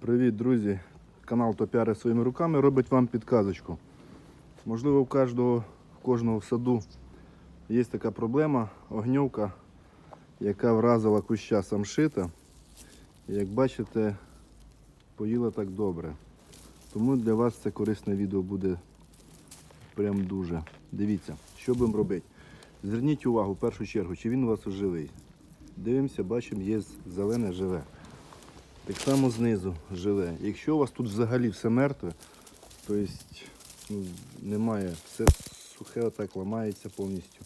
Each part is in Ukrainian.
Привіт, друзі! Канал Топяри своїми руками робить вам підказочку. Можливо, в кожного, в кожного в саду є така проблема огньовка, яка вразила куща самшита. Як бачите, поїла так добре. Тому для вас це корисне відео буде прям дуже. Дивіться, що будемо робити. Зверніть увагу в першу чергу, чи він у вас живий. Дивимося, бачимо, є зелене живе. Так само знизу живе. Якщо у вас тут взагалі все мертве, то есть, ну, немає, все сухе отак ламається повністю,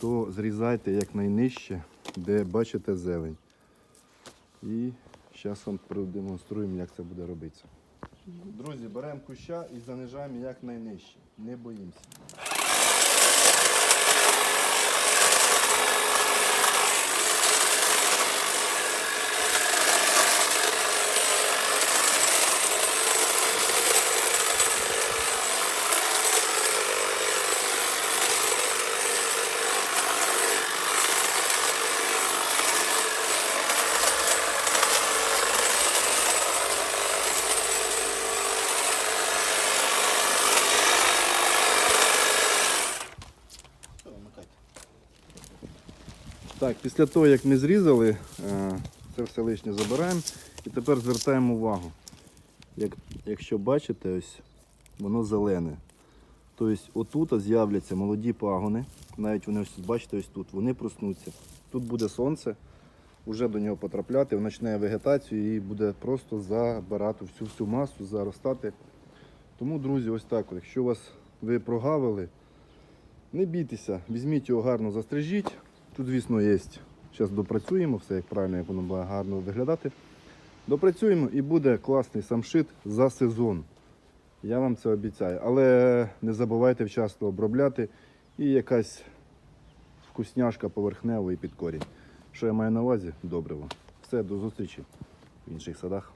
то зрізайте якнайнижче, де бачите зелень. І зараз вам продемонструємо, як це буде робитися. Друзі, беремо куща і занижаємо якнайнижче. Не боїмося. Так, після того, як ми зрізали, е, це все лишнє забираємо і тепер звертаємо увагу. Як, якщо бачите, ось воно зелене. Тобто отут з'являться молоді пагони, навіть вони ось бачите, ось тут, вони проснуться. Тут буде сонце, вже до нього потрапляти, воно почне вегетацію і буде просто забирати всю всю масу, заростати. Тому, друзі, ось так. Якщо вас ви прогавили, не бійтеся, візьміть його гарно застрижіть. Тут, звісно, є. Зараз допрацюємо все, як правильно, як воно буде гарно виглядати. Допрацюємо і буде класний самшит за сезон. Я вам це обіцяю. Але не забувайте вчасно обробляти і якась вкусняшка поверхнева і під корінь. Що я маю на увазі? Добриво. Все, до зустрічі в інших садах.